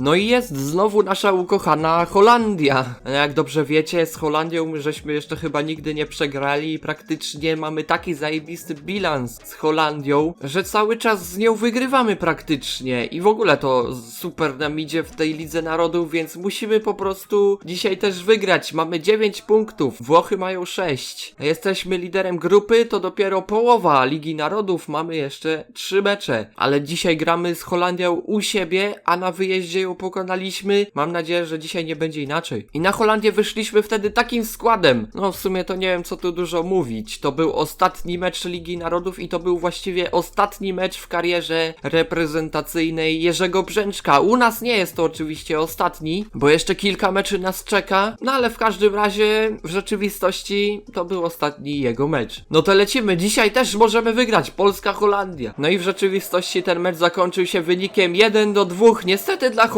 No i jest znowu nasza ukochana Holandia. Jak dobrze wiecie, z Holandią żeśmy jeszcze chyba nigdy nie przegrali i praktycznie mamy taki zajebisty bilans z Holandią, że cały czas z nią wygrywamy praktycznie i w ogóle to super nam idzie w tej Lidze Narodów, więc musimy po prostu dzisiaj też wygrać. Mamy 9 punktów, Włochy mają 6. Jesteśmy liderem grupy, to dopiero połowa Ligi Narodów, mamy jeszcze 3 mecze, ale dzisiaj gramy z Holandią u siebie, a na wyjeździe ją pokonaliśmy. Mam nadzieję, że dzisiaj nie będzie inaczej. I na Holandię wyszliśmy wtedy takim składem. No w sumie to nie wiem co tu dużo mówić. To był ostatni mecz Ligi Narodów i to był właściwie ostatni mecz w karierze reprezentacyjnej Jerzego Brzęczka. U nas nie jest to oczywiście ostatni, bo jeszcze kilka meczy nas czeka, no ale w każdym razie w rzeczywistości to był ostatni jego mecz. No to lecimy, dzisiaj też możemy wygrać, Polska-Holandia. No i w rzeczywistości ten mecz zakończył się wynikiem 1 do 2, niestety dla Holandii,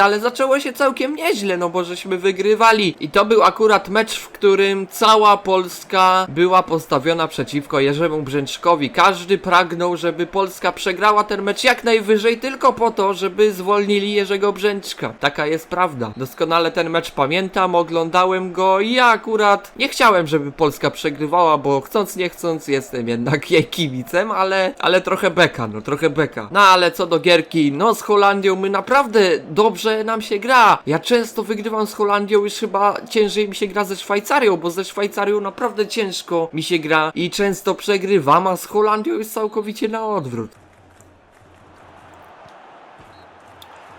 ale zaczęło się całkiem nieźle, no bo żeśmy wygrywali. I to był akurat mecz, w którym cała Polska była postawiona przeciwko Jerzemu Brzęczkowi. Każdy pragnął, żeby Polska przegrała ten mecz jak najwyżej tylko po to, żeby zwolnili Jerzego Brzęczka. Taka jest prawda. Doskonale ten mecz pamiętam, oglądałem go i ja akurat nie chciałem, żeby Polska przegrywała, bo chcąc nie chcąc jestem jednak jej kibicem, ale, ale trochę beka, no trochę beka. No ale co do gierki, no z Holandią my naprawdę dobrze nam się gra. Ja często wygrywam z Holandią, już chyba ciężej mi się gra ze Szwajcarią, bo ze Szwajcarią naprawdę ciężko mi się gra i często przegrywam, a z Holandią jest całkowicie na odwrót.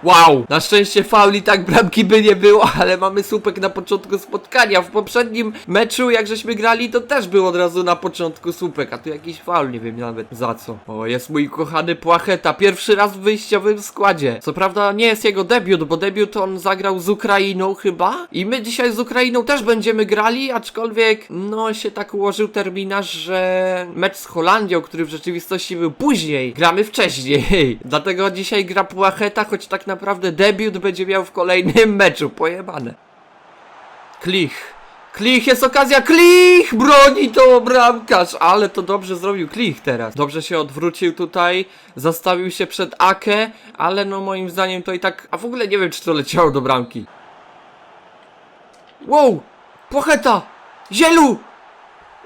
Wow! Na szczęście fauli tak bramki by nie było, ale mamy słupek na początku spotkania. W poprzednim meczu, jak żeśmy grali, to też był od razu na początku słupek, a tu jakiś faul, nie wiem nawet za co. O, jest mój kochany Płacheta, pierwszy raz w wyjściowym składzie. Co prawda nie jest jego debiut, bo debiut on zagrał z Ukrainą chyba. I my dzisiaj z Ukrainą też będziemy grali, aczkolwiek no się tak ułożył terminarz, że mecz z Holandią, który w rzeczywistości był później, gramy wcześniej. Dlatego dzisiaj gra Płacheta, choć tak naprawdę debiut będzie miał w kolejnym meczu. Pojebane. Klich. Klich, jest okazja, Klich! Broni to bramkarz! Ale to dobrze zrobił Klich teraz. Dobrze się odwrócił tutaj, zastawił się przed Ake, ale no moim zdaniem to i tak... A w ogóle nie wiem, czy to leciało do bramki. Wow! Pocheta! Zielu!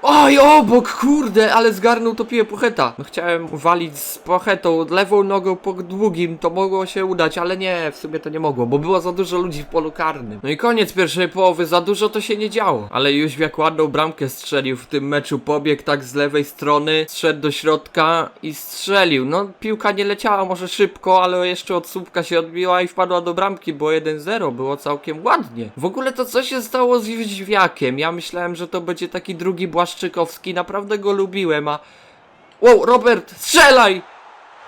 Oj, obok, kurde, ale zgarnął to piłę Pocheta. No chciałem walić z Pochetą lewą nogą po długim, to mogło się udać, ale nie, w sumie to nie mogło, bo było za dużo ludzi w polu karnym. No i koniec pierwszej połowy, za dużo to się nie działo. Ale już jak ładną bramkę strzelił w tym meczu, pobiegł tak z lewej strony, zszedł do środka i strzelił. No piłka nie leciała może szybko, ale jeszcze od słupka się odbiła i wpadła do bramki, bo 1-0, było całkiem ładnie. W ogóle to co się stało z Jóźwiakiem? Ja myślałem, że to będzie taki drugi Błaszczykowski, naprawdę go lubiłem, a... Wow, Robert, strzelaj!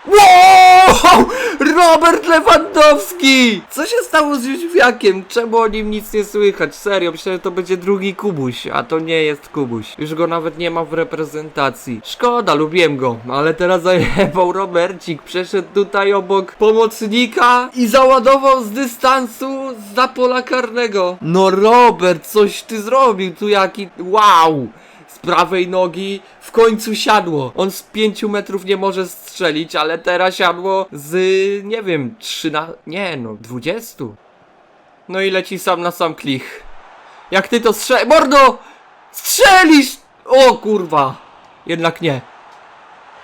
Wow! Robert Lewandowski! Co się stało z Jóźwiakiem? Czemu o nim nic nie słychać? Serio, myślałem, że to będzie drugi Kubuś, a to nie jest Kubuś. Już go nawet nie ma w reprezentacji. Szkoda, lubiłem go, ale teraz zajebał Robercik. Przeszedł tutaj obok pomocnika i załadował z dystansu za pola karnego. No Robert, coś ty zrobił tu jaki... Wow! Z prawej nogi w końcu siadło. On z 5 metrów nie może strzelić, ale teraz siadło z, nie wiem, 3 na... nie no, 20. No i leci sam na sam klich. Jak ty to strzel... Mordo! Strzelisz! O kurwa! Jednak nie.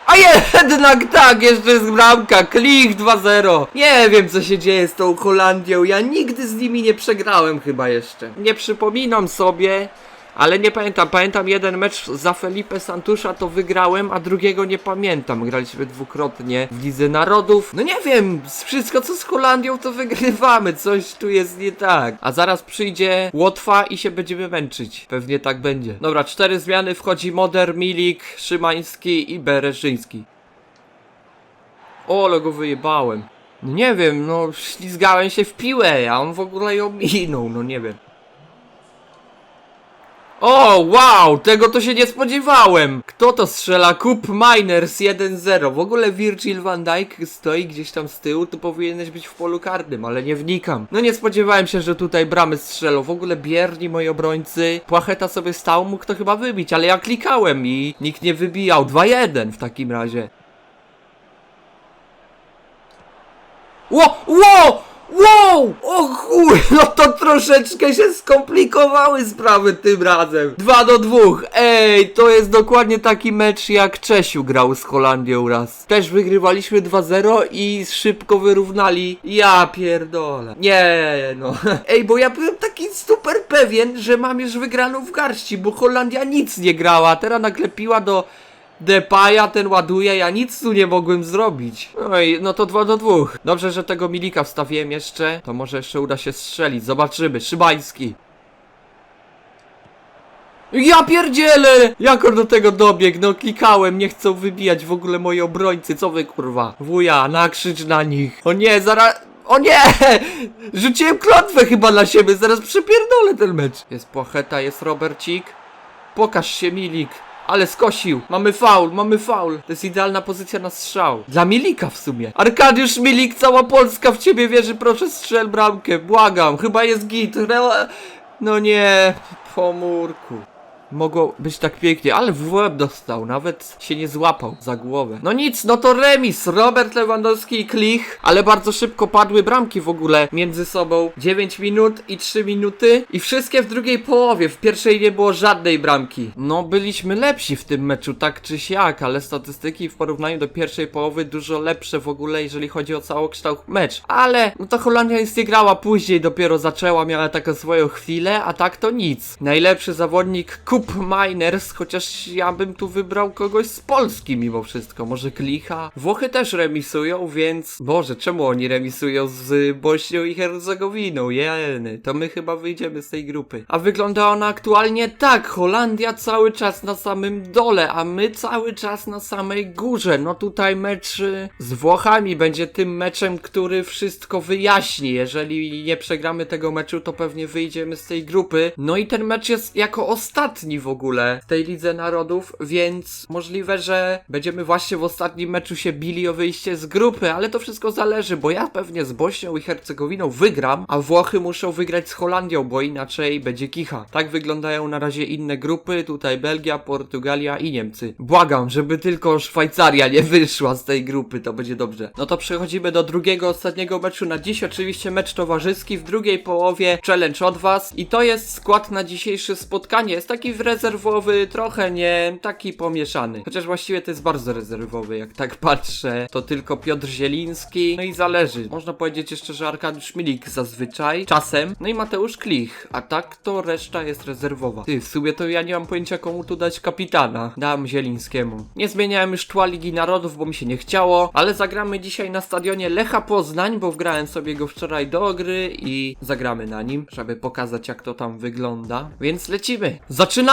A jednak tak, jeszcze jest bramka, klich 2-0. Nie wiem co się dzieje z tą Holandią, ja nigdy z nimi nie przegrałem chyba jeszcze. Nie przypominam sobie, ale nie pamiętam, pamiętam jeden mecz za Felipe Santusza to wygrałem, a drugiego nie pamiętam. Graliśmy dwukrotnie w Lidze Narodów. No nie wiem, wszystko co z Holandią to wygrywamy, coś tu jest nie tak. A zaraz przyjdzie Łotwa i się będziemy męczyć. Pewnie tak będzie. Dobra, cztery zmiany, wchodzi Moder, Milik, Szymański i Bereszyński. O, go wyjebałem. No nie wiem, no ślizgałem się w piłę, a on w ogóle ją minął, no nie wiem. O, wow, tego to się nie spodziewałem. Kto to strzela? Kup Miners 1-0. W ogóle Virgil van Dijk stoi gdzieś tam z tyłu, tu powinieneś być w polu karnym, ale nie wnikam. No nie spodziewałem się, że tutaj bramy strzelą. W ogóle bierni moi obrońcy. Płacheta sobie stał, mógł to chyba wybić, ale ja klikałem i nikt nie wybijał. 2-1 w takim razie. Ło, ło! Ło! chuj, no to troszeczkę się skomplikowały sprawy tym razem. 2 do 2. Ej, to jest dokładnie taki mecz jak Czesiu grał z Holandią raz. Też wygrywaliśmy 2-0 i szybko wyrównali. Ja pierdolę. Nie, no. Ej, bo ja byłem taki super pewien, że mam już wygraną w garści, bo Holandia nic nie grała. Teraz nagle piła do Depaya, ten ładuje, ja nic tu nie mogłem zrobić. Oj, no to 2 do 2. Dobrze, że tego Milika wstawiłem jeszcze. To może jeszcze uda się strzelić. Zobaczymy. Szybański. Ja pierdzielę! Jak on do tego dobiegł? No klikałem, nie chcą wybijać w ogóle moi obrońcy. Co wy kurwa? Wuja, nakrzycz na nich. O nie, zaraz... O nie! Rzuciłem klątwę chyba na siebie, zaraz przepierdolę ten mecz. Jest Płacheta, jest Robercik. Pokaż się, Milik. Ale skosił. Mamy faul, mamy faul. To jest idealna pozycja na strzał. Dla Milika w sumie. Arkadiusz Milik, cała Polska w ciebie wierzy. Proszę strzel bramkę. Błagam. Chyba jest git. No nie. Pomórku. Mogło być tak pięknie, ale w łeb dostał, nawet się nie złapał za głowę. No nic, no to remis, Robert Lewandowski i Klich, ale bardzo szybko padły bramki w ogóle między sobą. 9 minut i 3 minuty i wszystkie w drugiej połowie, w pierwszej nie było żadnej bramki. No byliśmy lepsi w tym meczu, tak czy siak, ale statystyki w porównaniu do pierwszej połowy dużo lepsze w ogóle, jeżeli chodzi o całokształt mecz. Ale, no to Holandia nic nie grała, później dopiero zaczęła, miała taką swoją chwilę, a tak to nic. Najlepszy zawodnik Kup Miners, chociaż ja bym tu wybrał kogoś z Polski mimo wszystko, może Klicha. Włochy też remisują, więc... Boże, czemu oni remisują z Bośnią i Hercegowiną? Jeny, to my chyba wyjdziemy z tej grupy. A wygląda ona aktualnie tak, Holandia cały czas na samym dole, a my cały czas na samej górze. No tutaj mecz y, z Włochami będzie tym meczem, który wszystko wyjaśni. Jeżeli nie przegramy tego meczu, to pewnie wyjdziemy z tej grupy. No i ten mecz jest jako ostatni w ogóle w tej Lidze Narodów, więc możliwe, że będziemy właśnie w ostatnim meczu się bili o wyjście z grupy, ale to wszystko zależy, bo ja pewnie z Bośnią i Hercegowiną wygram, a Włochy muszą wygrać z Holandią, bo inaczej będzie kicha. Tak wyglądają na razie inne grupy, tutaj Belgia, Portugalia i Niemcy. Błagam, żeby tylko Szwajcaria nie wyszła z tej grupy, to będzie dobrze. No to przechodzimy do drugiego, ostatniego meczu na dziś, oczywiście mecz towarzyski, w drugiej połowie challenge od was i to jest skład na dzisiejsze spotkanie. Jest taki rezerwowy, trochę nie, taki pomieszany. Chociaż właściwie to jest bardzo rezerwowy, jak tak patrzę. To tylko Piotr Zieliński, no i zależy. Można powiedzieć jeszcze, że Arkadiusz Milik zazwyczaj, czasem, no i Mateusz Klich, a tak to reszta jest rezerwowa. Ty, w sumie to ja nie mam pojęcia komu tu dać kapitana. Dam Zielińskiemu. Nie zmieniałem już tła Ligi Narodów, bo mi się nie chciało, ale zagramy dzisiaj na stadionie Lecha Poznań, bo wgrałem sobie go wczoraj do gry i zagramy na nim, żeby pokazać jak to tam wygląda. Więc lecimy. Zaczynamy!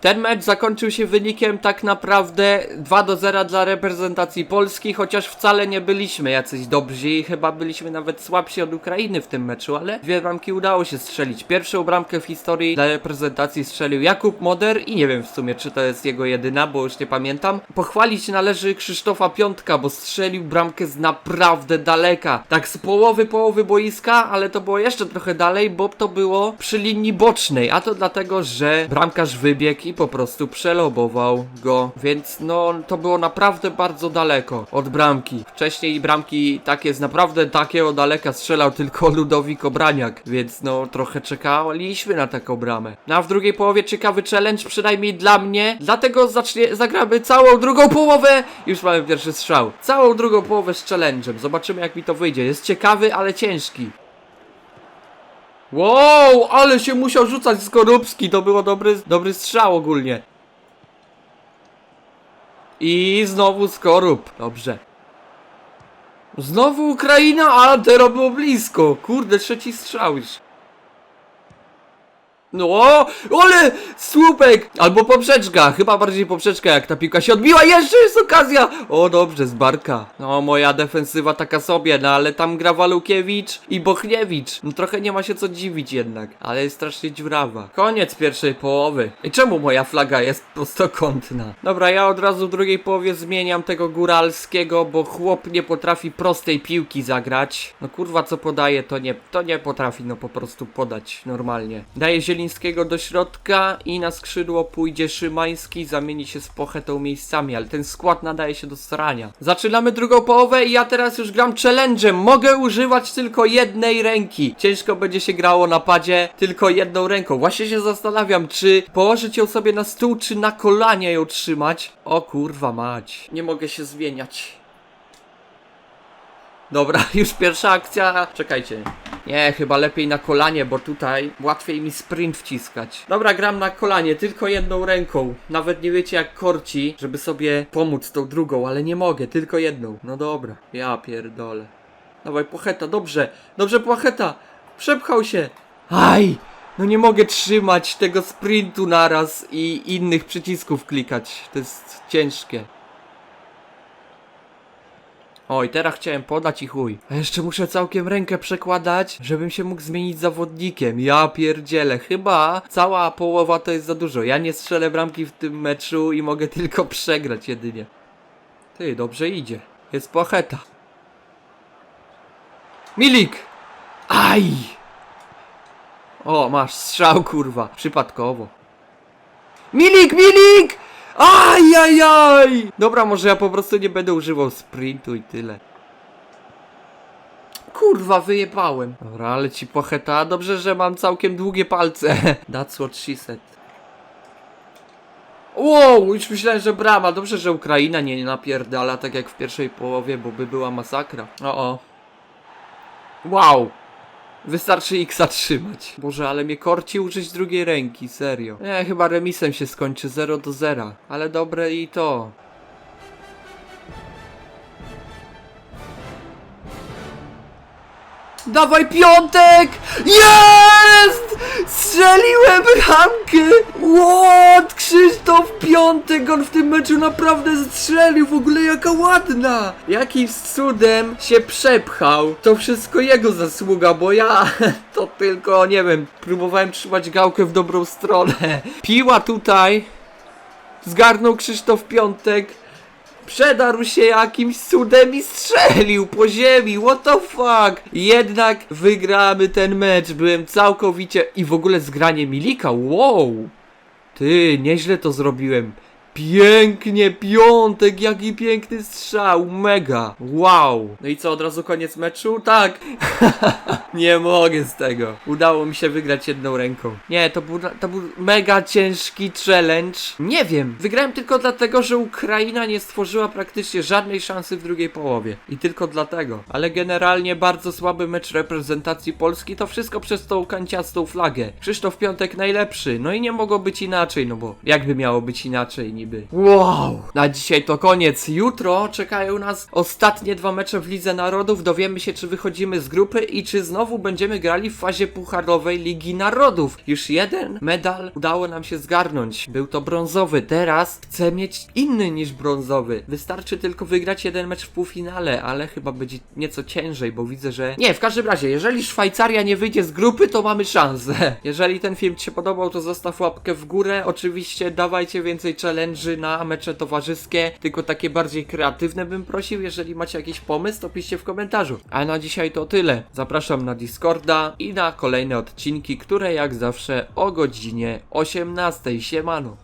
Ten mecz zakończył się wynikiem tak naprawdę 2 do 0 dla reprezentacji Polski, chociaż wcale nie byliśmy jacyś dobrzy i chyba byliśmy nawet słabsi od Ukrainy w tym meczu, ale dwie bramki udało się strzelić. Pierwszą bramkę w historii dla reprezentacji strzelił Jakub Moder i nie wiem w sumie czy to jest jego jedyna, bo już nie pamiętam. Pochwalić należy Krzysztofa Piątka, bo strzelił bramkę z naprawdę daleka. Tak z połowy połowy boiska, ale to było jeszcze trochę dalej, bo to było przy linii bocznej, a to dlatego, że bramkarz wybiegł i po prostu przelobował go, więc no to było naprawdę bardzo daleko od bramki. Wcześniej bramki takie z naprawdę takiego daleka strzelał tylko Ludowik Obraniak, więc no trochę czekaliśmy na taką bramę. No a w drugiej połowie ciekawy challenge, przynajmniej dla mnie, dlatego zacznie, zagramy całą drugą połowę. Już mamy pierwszy strzał. Całą drugą połowę z challenge'em. Zobaczymy jak mi to wyjdzie. Jest ciekawy, ale ciężki. Wow, ale się musiał rzucać Skorupski, to było dobry, dobry strzał ogólnie. I znowu Skorup, dobrze. Znowu Ukraina, a teraz było blisko. Kurde, trzeci strzał już. No, ale słupek! Albo poprzeczka, chyba bardziej poprzeczka, jak ta piłka się odbiła. Jeszcze jest okazja! O, dobrze, z barka. No, moja defensywa taka sobie, no ale tam gra Walukiewicz i Bochniewicz. No trochę nie ma się co dziwić jednak, ale jest strasznie dziurawa. Koniec pierwszej połowy. I czemu moja flaga jest prostokątna? Dobra, ja od razu w drugiej połowie zmieniam tego góralskiego, bo chłop nie potrafi prostej piłki zagrać. No kurwa, co podaje, to nie, to nie potrafi no po prostu podać normalnie. Daje Zielińskiemu Do środka i na skrzydło pójdzie Szymański, zamieni się z Pochetą miejscami, ale ten skład nadaje się do starania. Zaczynamy drugą połowę i ja teraz już gram challenge'em. Mogę używać tylko jednej ręki. Ciężko będzie się grało na padzie tylko jedną ręką. Właśnie się zastanawiam, czy położyć ją sobie na stół, czy na kolanie ją trzymać. O kurwa mać. Nie mogę się zmieniać. Dobra, już pierwsza akcja. Czekajcie. Nie, chyba lepiej na kolanie, bo tutaj łatwiej mi sprint wciskać. Dobra, gram na kolanie, tylko jedną ręką. Nawet nie wiecie jak korci, żeby sobie pomóc tą drugą, ale nie mogę, tylko jedną. No dobra, ja pierdolę. Dawaj, Płacheta, dobrze, dobrze, Płacheta. Przepchał się. Aj! No nie mogę trzymać tego sprintu naraz i innych przycisków klikać. To jest ciężkie. Oj, teraz chciałem podać i chuj. A jeszcze muszę całkiem rękę przekładać, żebym się mógł zmienić zawodnikiem. Ja pierdzielę, chyba cała połowa to jest za dużo. Ja nie strzelę bramki w tym meczu i mogę tylko przegrać jedynie. Ty, dobrze idzie. Jest płacheta. Milik! Aj! O, masz strzał, kurwa. Przypadkowo. Milik, Milik! Ajajaj! Dobra, może ja po prostu nie będę używał sprintu i tyle. Kurwa, wyjebałem. Dobra, ale ci pocheta. Dobrze, że mam całkiem długie palce. That's what she said. Wow, już myślałem, że brama. Dobrze, że Ukraina nie napierdala tak jak w pierwszej połowie, bo by była masakra. O, o. Wow. Wystarczy X trzymać. Boże, ale mnie korci użyć drugiej ręki, serio. Nie, chyba remisem się skończy 0 do 0. Ale dobre i to. Dawaj piątek! Jest! Strzeliłem bramkę! What? Krzysztof Piątek, on w tym meczu naprawdę strzelił, w ogóle jaka ładna! Jakimś cudem się przepchał. To wszystko jego zasługa, bo ja to tylko, nie wiem, próbowałem trzymać gałkę w dobrą stronę. Piła tutaj, zgarnął Krzysztof Piątek, Przedarł się jakimś cudem i strzelił po ziemi, what the fuck? Jednak wygramy ten mecz, byłem całkowicie... I w ogóle zgranie Milika, wow! Ty, nieźle to zrobiłem. Pięknie, piątek, jaki piękny strzał, mega, wow. No i co, od razu koniec meczu? Tak. Nie mogę z tego. Udało mi się wygrać jedną ręką. Nie, to był, to był mega ciężki challenge. Nie wiem, wygrałem tylko dlatego, że Ukraina nie stworzyła praktycznie żadnej szansy w drugiej połowie. I tylko dlatego. Ale generalnie bardzo słaby mecz reprezentacji Polski, to wszystko przez tą kanciastą flagę. Krzysztof Piątek najlepszy, no i nie mogło być inaczej, no bo jakby miało być inaczej niby. Wow! Na dzisiaj to koniec. Jutro czekają nas ostatnie dwa mecze w Lidze Narodów. Dowiemy się, czy wychodzimy z grupy i czy znowu będziemy grali w fazie pucharowej Ligi Narodów. Już jeden medal udało nam się zgarnąć. Był to brązowy. Teraz chcę mieć inny niż brązowy. Wystarczy tylko wygrać jeden mecz w półfinale, ale chyba będzie nieco ciężej, bo widzę, że... Nie, w każdym razie, jeżeli Szwajcaria nie wyjdzie z grupy, to mamy szansę. Jeżeli ten film Ci się podobał, to zostaw łapkę w górę. Oczywiście dawajcie więcej challenge'y na mecze towarzyskie, tylko takie bardziej kreatywne bym prosił. Jeżeli macie jakiś pomysł, to piszcie w komentarzu. A na dzisiaj to tyle. Zapraszam na Discorda i na kolejne odcinki, które jak zawsze o godzinie 18. Siemano.